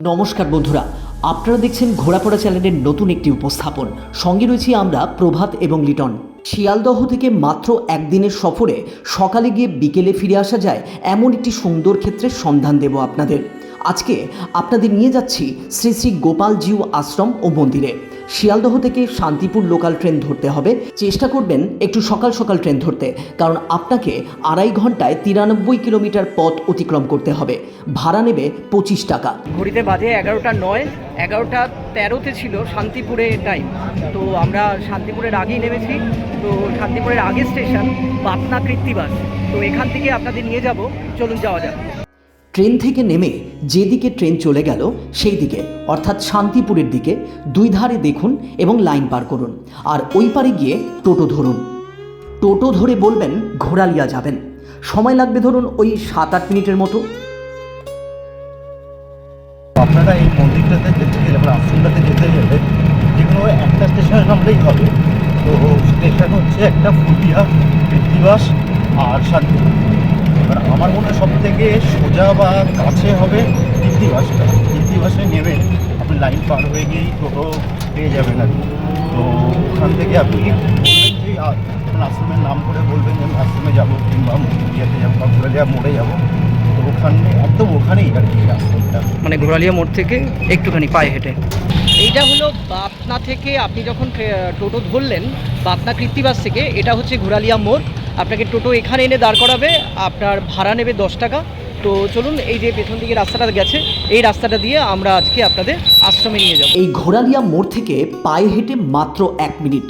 নমস্কার বন্ধুরা, আপনারা দেখছেন ঘোড়াপড়া চ্যানেলের নতুন একটি উপস্থাপন। সঙ্গে রয়েছি আমরা প্রভাত এবং লিটন। শিয়ালদহ থেকে মাত্র একদিনের সফরে সকালে গিয়ে বিকেলে ফিরে আসা যায় এমন একটি সুন্দর ক্ষেত্রের সন্ধান দেব আপনাদের। আজকে আপনাদের নিয়ে যাচ্ছি শ্রী শ্রী গোপালজিউ আশ্রম ও মন্দিরে। শিয়ালদহ থেকে শান্তিপুর লোকাল ট্রেন ধরতে হবে। চেষ্টা করবেন একটু সকাল সকাল ট্রেন ধরতে, কারণ আপনাকে আড়াই ঘন্টায় তিরানব্বই কিলোমিটার পথ অতিক্রম করতে হবে। ভাড়া নেবে পঁচিশ টাকা। ঘড়িতে বাজে এগারোটা নয়, এগারোটা তেরোতে ছিল শান্তিপুরে টাইম তো আমরা শান্তিপুরের আগেই নেমেছি। তো শান্তিপুরের আগে স্টেশন পাটনা কৃত্তিবাস। তো এখান থেকে আপনাদের নিয়ে যাব। চলুন যাওয়া যাক। ট্রেন থেকে নেমে যেদিকে ট্রেন চলে গেল সেই দিকে অর্থাৎ শান্তিপুরের দিকে, দুই ধারে দেখুন এবং লাইন পার করুন। আর ওই পারে গিয়ে টোটো ধরুন। টোটো ধরে বলবেন, ঘোড়ালিয়া যাবেন। সময় লাগবে ধরুন ওই সাত আট মিনিটের মতো। আপনারা এই মন্দিরটাতে যেতে গেলে বা আশ্রমটাতে যেতে গেলে যে কোনো একটা স্টেশনে নামলেই হবে। তো স্টেশন হচ্ছে একটা ফুটিয়া কৃত্তিবাস আর শান্তিপুর এবার আমার মনে হয় সব থেকে সোজা বা কাছে হবে হিন্দি ভাষাটা হিন্দি ভাষায় নেবে। আপনি লাইন পার হয়ে গিয়েই টোটো পেয়ে যাবেন আর তো ওখান থেকে আপনি আপনার আশ্রমের নাম করে বলবেন যে, আমি আশ্রমে যাব কিংবা ইয়েতে যাব বা ঘুরে যাব মোড়ে যাব। ওখানে একদম ওখানেই আর কি আশ্রমটা মানে ঘোরালিয়া মোড় থেকে একটুখানি পায়ে হেঁটে। এইটা হলো বাপনা থেকে আপনি যখন টোটো ধরলেন বাপনা কৃত্তিবাস থেকে এটা হচ্ছে ঘোরালিয়া মোড়। আপনাকে টোটো এখানে এনে দাঁড় করাবে আপনার ভাড়া নেবে দশ টাকা। তো চলুন এই যে পেছন দিকে রাস্তাটা গেছে এই রাস্তাটা দিয়ে আমরা আজকে আপনাদের আশ্রমে নিয়ে যাব। এই ঘোড়ালিয়া মোড় থেকে পায়ে হেঁটে মাত্র এক মিনিট।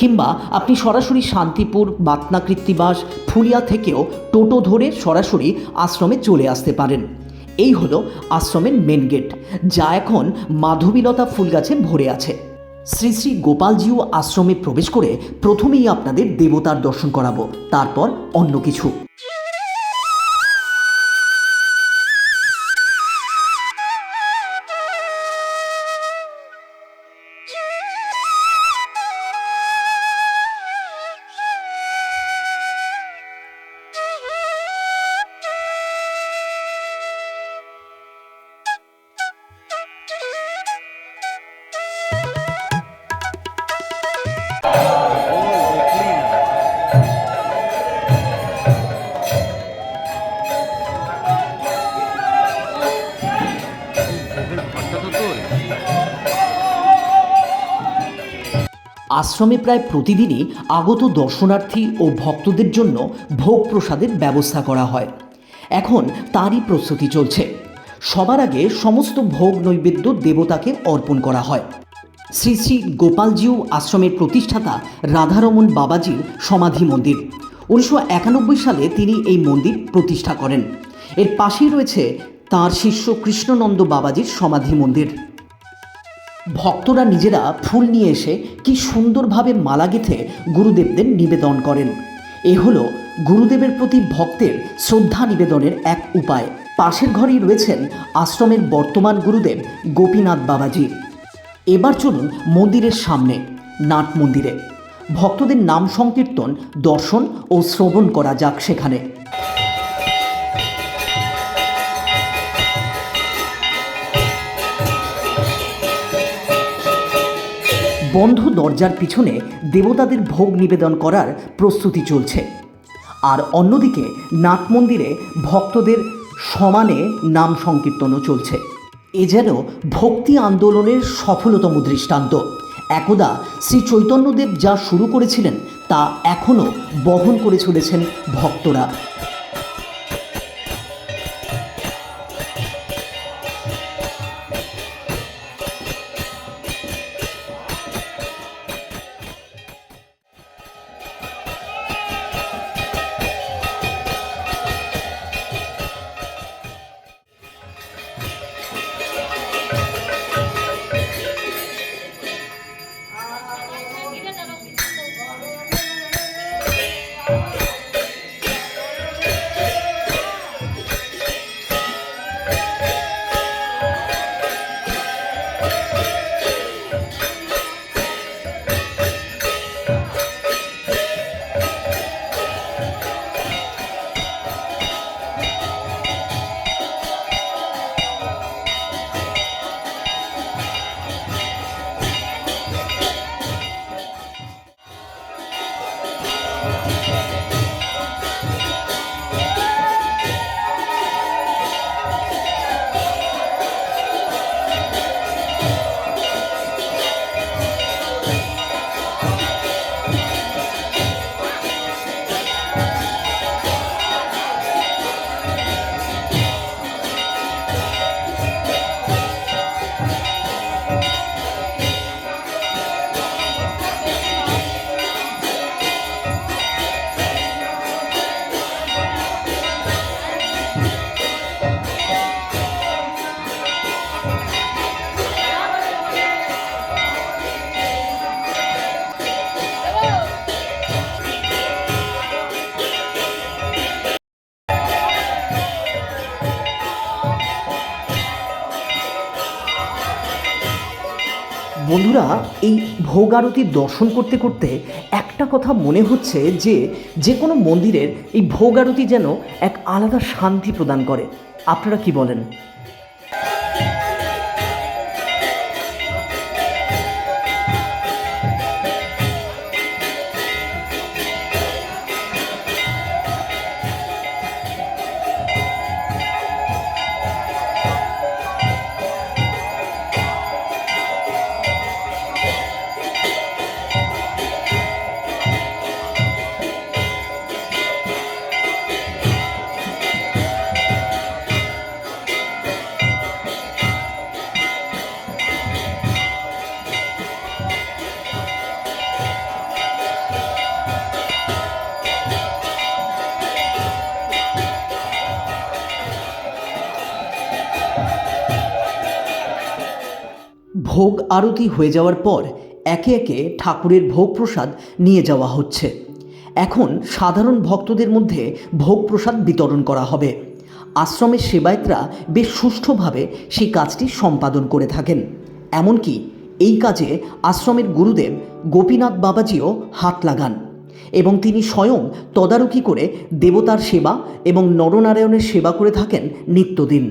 কিংবা আপনি সরাসরি শান্তিপুর বাতনা কৃত্তিবাস ফুলিয়া থেকেও টোটো ধরে সরাসরি আশ্রমে চলে আসতে পারেন। এই হলো আশ্রমের মেন গেট যা এখন মাধবীলতা ফুল গাছে ভরে আছে। শ্রী শ্রী গোপালজিও আশ্রমে প্রবেশ করে প্রথমেই আপনাদের দেবতার দর্শন করাবো, তারপর অন্য কিছু। আশ্রমে প্রায় প্রতিদিনই আগত দর্শনার্থী ও ভক্তদের জন্য ভোগ প্রসাদের ব্যবস্থা করা হয়। এখন তারই প্রস্তুতি চলছে। সবার আগে সমস্ত ভোগ নৈবেদ্য দেবতাকে অর্পণ করা হয়। শ্রী শ্রী গোপালজিউ আশ্রমের প্রতিষ্ঠাতা রাধারমণ বাবাজির সমাধি মন্দির। উনিশশো একানব্বই সালে তিনি এই মন্দির প্রতিষ্ঠা করেন। এর পাশেই রয়েছে তাঁর শিষ্য কৃষ্ণনন্দ বাবাজির সমাধি মন্দির। ভক্তরা নিজেরা ফুল নিয়ে এসে কি সুন্দরভাবে মালা গেঁথে গুরুদেবদের নিবেদন করেন। এ হলো গুরুদেবের প্রতি ভক্তের শ্রদ্ধা নিবেদনের এক উপায়। পাশের ঘরেই রয়েছেন আশ্রমের বর্তমান গুরুদেব গোপীনাথ বাবাজি। এবার চলুন মন্দিরের সামনে, নাট মন্দিরে। ভক্তদের নাম সংকীর্তন, দর্শন ও শ্রবণ করা যাক সেখানে। বন্ধ দরজার পিছনে দেবতাদের ভোগ নিবেদন করার প্রস্তুতি চলছে। আর অন্যদিকে নাট মন্দিরে ভক্তদের সমানে নাম সংকীর্তনও চলছে। এ যেন ভক্তি আন্দোলনের সফলতম দৃষ্টান্ত। একদা শ্রী চৈতন্যদেব যা শুরু করেছিলেন তা এখনও বহন করে চলেছেন ভক্তরা। বন্ধুরা, এই ভোগ আরতি দর্শন করতে করতে একটা কথা মনে হচ্ছে যে যে কোনো মন্দিরের এই ভোগ আরতি যেন এক আলাদা শান্তি প্রদান করে। আপনারা কি বলেন? ভোগ আরতি হয়ে যাওয়ার পর একে একে ঠাকুরের ভোগ প্রসাদ নিয়ে যাওয়া হচ্ছে। এখন সাধারণ ভক্তদের মধ্যে ভোগ প্রসাদ বিতরণ করা হবে। আশ্রমের সেবায়তরা বেশ সুষ্ঠুভাবে সেই কাজটি সম্পাদন করে থাকেন। এমনকি এই কাজে আশ্রমের গুরুদেব গোপীনাথ বাবাজিও হাত লাগান এবং তিনি স্বয়ং তদারকি করে দেবতার সেবা এবং নরনারায়ণের সেবা করে থাকেন নিত্যদিন।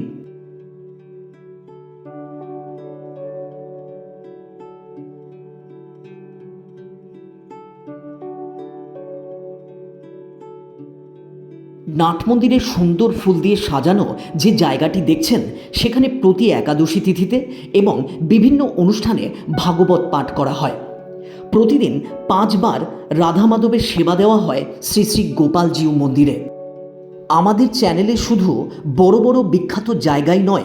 নাট মন্দিরের সুন্দর ফুল দিয়ে সাজানো যে জায়গাটি দেখছেন, সেখানে প্রতি একাদশী তিথিতে এবং বিভিন্ন অনুষ্ঠানে ভাগবত পাঠ করা হয়। প্রতিদিন পাঁচবার রাধা মাধবের সেবা দেওয়া হয় শ্রী শ্রী গোপালজিউ মন্দিরে। আমাদের চ্যানেলে শুধু বড় বড় বিখ্যাত জায়গাই নয়,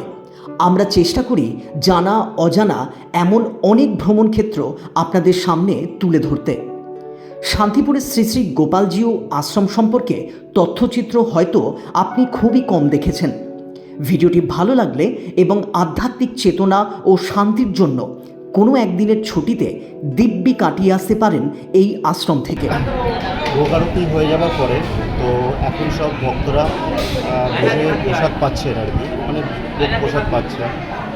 আমরা চেষ্টা করি জানা, অজানা এমন অনেক ভ্রমণ ক্ষেত্র আপনাদের সামনে তুলে ধরতে। শান্তিপুরের শ্রী শ্রী গোপালজিও আশ্রম সম্পর্কে তথ্যচিত্র হয়তো আপনি খুবই কম দেখেছেন। ভিডিওটি ভালো লাগলে এবং আধ্যাত্মিক চেতনা ও শান্তির জন্য কোনো একদিনের ছুটিতে দিব্যি কাটিয়ে আসতে পারেন এই আশ্রম থেকে। ভোগ আরতি হয়ে যাওয়ার পরে তো এখন সব ভক্তরা বসে প্রসাদ পাচ্ছেন আর কি। মানে প্রসাদ পাচ্ছে।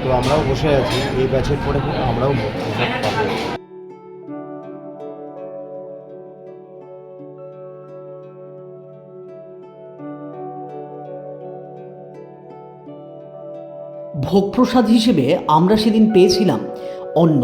তো আমরাও বসে আছি। এই ব্যাচের পরে আমরাও প্রসাদ পাবো। ভোগ প্রসাদ হিসেবে আমরা সেদিন পেয়েছিলাম অন্ন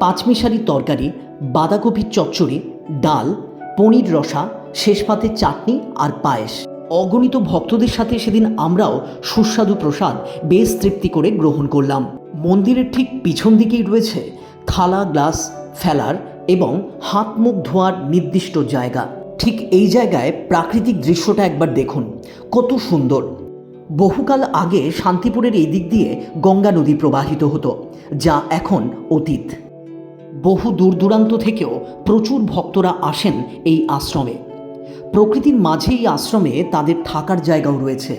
পাঁচমিশারি তরকারি বাঁধাকপির চচ্চড়ি, ডাল, পনির রসা, শেষ পাতে চাটনি আর পায়েস। অগণিত ভক্তদের সাথে সেদিন আমরাও সুস্বাদু প্রসাদ বেশ তৃপ্তি করে গ্রহণ করলাম। মন্দিরের ঠিক পিছন দিকেই রয়েছে থালা, গ্লাস, ফেলার এবং হাত মুখ ধোয়ার নির্দিষ্ট জায়গা। ঠিক এই জায়গায় প্রাকৃতিক দৃশ্যটা একবার দেখুন। কত সুন্দর! বহুকাল আগে শান্তিপুরের এই দিক দিয়ে গঙ্গা নদী প্রবাহিত হতো, যা এখন অতীত। বহু দূর দূরান্ত থেকেও প্রচুর ভক্তরা আসেন এই আশ্রমে। প্রকৃতির মাঝে এই আশ্রমে তাদের থাকার জায়গাও রয়েছে।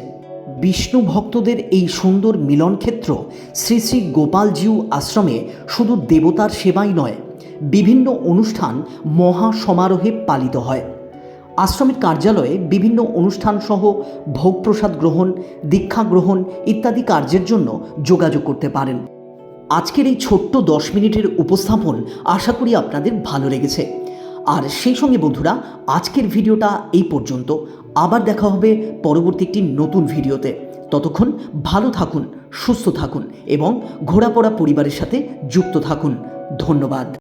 বিষ্ণু ভক্তদের এই সুন্দর মিলনক্ষেত্র শ্রী শ্রী গোপালজিউ আশ্রমে শুধু দেবতার সেবাই নয়, বিভিন্ন অনুষ্ঠান মহা সমারোহে পালিত হয়। আশ্রমের কার্যালয়ে বিভিন্ন অনুষ্ঠান সহ ভোগ প্রসাদ গ্রহণ, দীক্ষা গ্রহণ ইত্যাদি কার্যের জন্য যোগাযোগ করতে পারেন। আজকের এই ছোট্ট দশ মিনিটের উপস্থাপন আশা করি আপনাদের ভালো লেগেছে। আর সেই সঙ্গে বন্ধুরা, আজকের ভিডিওটা এই পর্যন্ত। আবার দেখা হবে পরবর্তী একটি নতুন ভিডিওতে। ততক্ষণ ভালো থাকুন, সুস্থ থাকুন এবং ঘোরাপড়া পরিবারের সাথে যুক্ত থাকুন। ধন্যবাদ।